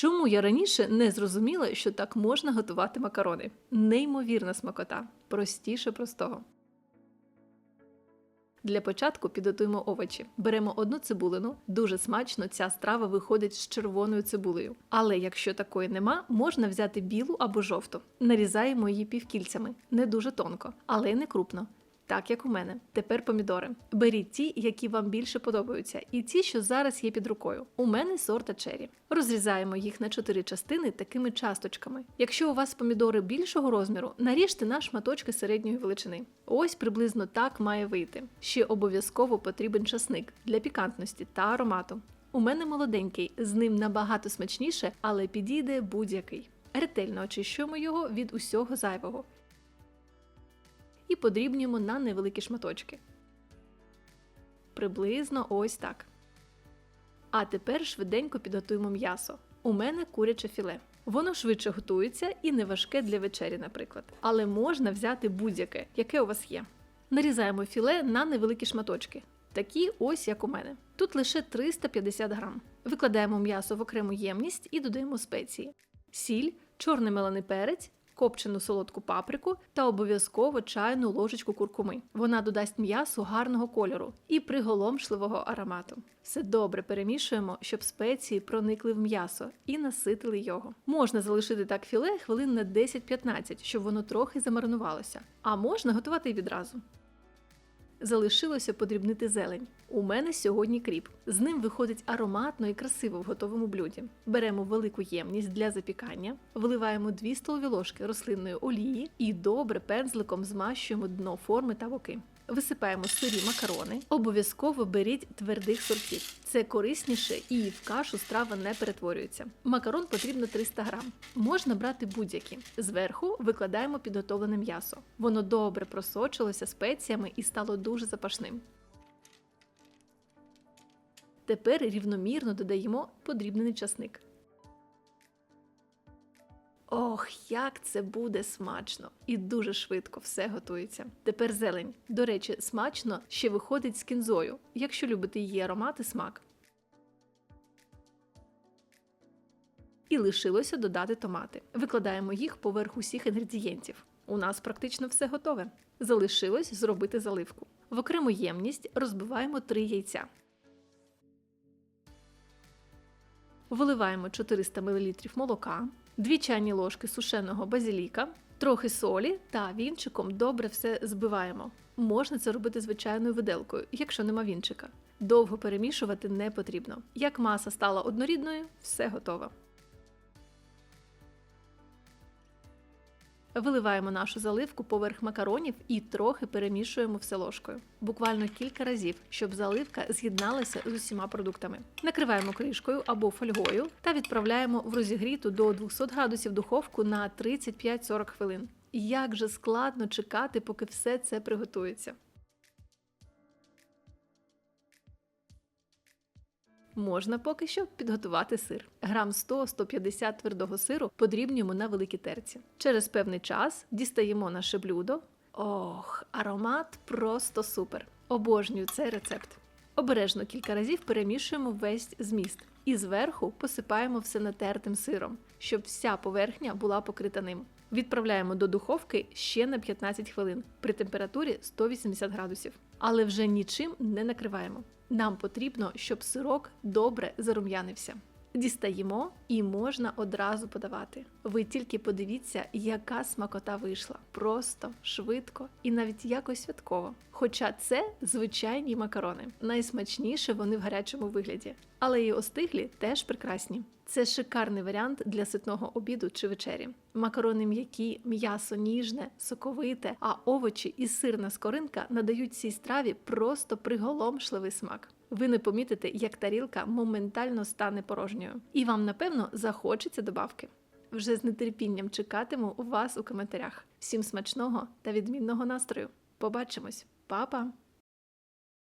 Чому я раніше не зрозуміла, що так можна готувати макарони? Неймовірна смакота, простіше простого. Для початку підготуємо овочі. Беремо одну цибулину. Дуже смачно ця страва виходить з червоною цибулею. Але якщо такої нема, можна взяти білу або жовту. Нарізаємо її півкільцями, не дуже тонко, але не крупно. Так як у мене. Тепер помідори. Беріть ті, які вам більше подобаються, і ті, що зараз є під рукою. У мене сорта чері. Розрізаємо їх на чотири частини такими часточками. Якщо у вас помідори більшого розміру, наріжте на шматочки середньої величини. Ось приблизно так має вийти. Ще обов'язково потрібен часник для пікантності та аромату. У мене молоденький, з ним набагато смачніше, але підійде будь-який. Ретельно очищуємо його від усього зайвого і подрібнюємо на невеликі шматочки. Приблизно ось так. А тепер швиденько підготуємо м'ясо. У мене куряче філе. Воно швидше готується і не важке для вечері, наприклад. Але можна взяти будь-яке, яке у вас є. Нарізаємо філе на невеликі шматочки. Такі ось як у мене. Тут лише 350 грам. Викладаємо м'ясо в окрему ємність і додаємо спеції: сіль, чорний мелений перець, копчену солодку паприку та обов'язково чайну ложечку куркуми. Вона додасть м'ясу гарного кольору і приголомшливого аромату. Все добре перемішуємо, щоб спеції проникли в м'ясо і наситили його. Можна залишити так філе хвилин на 10-15, щоб воно трохи замаринувалося, а можна готувати відразу. Залишилося подрібнити зелень. У мене сьогодні кріп. З ним виходить ароматно і красиво в готовому блюді. Беремо велику ємність для запікання, вливаємо 2 столові ложки рослинної олії і добре пензликом змащуємо дно форми та боки. Висипаємо сирі макарони. Обов'язково беріть твердих сортів. Це корисніше і в кашу страва не перетворюється. Макарон потрібно 300 грам. Можна брати будь-які. Зверху викладаємо підготовлене м'ясо. Воно добре просочилося спеціями і стало дуже запашним. Тепер рівномірно додаємо подрібнений часник. Ох, як це буде смачно! І дуже швидко все готується. Тепер зелень. До речі, смачно ще виходить з кінзою, якщо любите її аромат і смак. І лишилося додати томати. Викладаємо їх поверх усіх інгредієнтів. У нас практично все готове. Залишилось зробити заливку. В окрему ємність розбиваємо 3 яйця. Виливаємо 400 мл молока, 2 чайні ложки сушеного базіліка, трохи солі та вінчиком добре все збиваємо. Можна це робити звичайною виделкою, якщо нема вінчика. Довго перемішувати не потрібно. Як маса стала однорідною, все готово. Виливаємо нашу заливку поверх макаронів і трохи перемішуємо все ложкою. Буквально кілька разів, щоб заливка з'єдналася з усіма продуктами. Накриваємо кришкою або фольгою та відправляємо в розігріту до 200 градусів духовку на 35-40 хвилин. Як же складно чекати, поки все це приготується. Можна поки що підготувати сир. Грам 100-150 твердого сиру подрібнюємо на великій терці. Через певний час дістаємо наше блюдо. Ох, аромат просто супер! Обожнюю цей рецепт. Обережно кілька разів перемішуємо весь зміст і зверху посипаємо все натертим сиром, щоб вся поверхня була покрита ним. Відправляємо до духовки ще на 15 хвилин при температурі 180 градусів, але вже нічим не накриваємо. Нам потрібно, щоб сирок добре зарум'янився. Дістаємо і можна одразу подавати. Ви тільки подивіться, яка смакота вийшла. Просто, швидко і навіть якось святково. Хоча це звичайні макарони. Найсмачніше вони в гарячому вигляді, але і остиглі теж прекрасні. Це шикарний варіант для ситного обіду чи вечері. Макарони м'які, м'ясо ніжне, соковите, а овочі і сирна скоринка надають цій страві просто приголомшливий смак. Ви не помітите, як тарілка моментально стане порожньою, і вам, напевно, захочеться добавки. Вже з нетерпінням чекатиму вас у коментарях. Всім смачного та відмінного настрою! Побачимось, Па-па!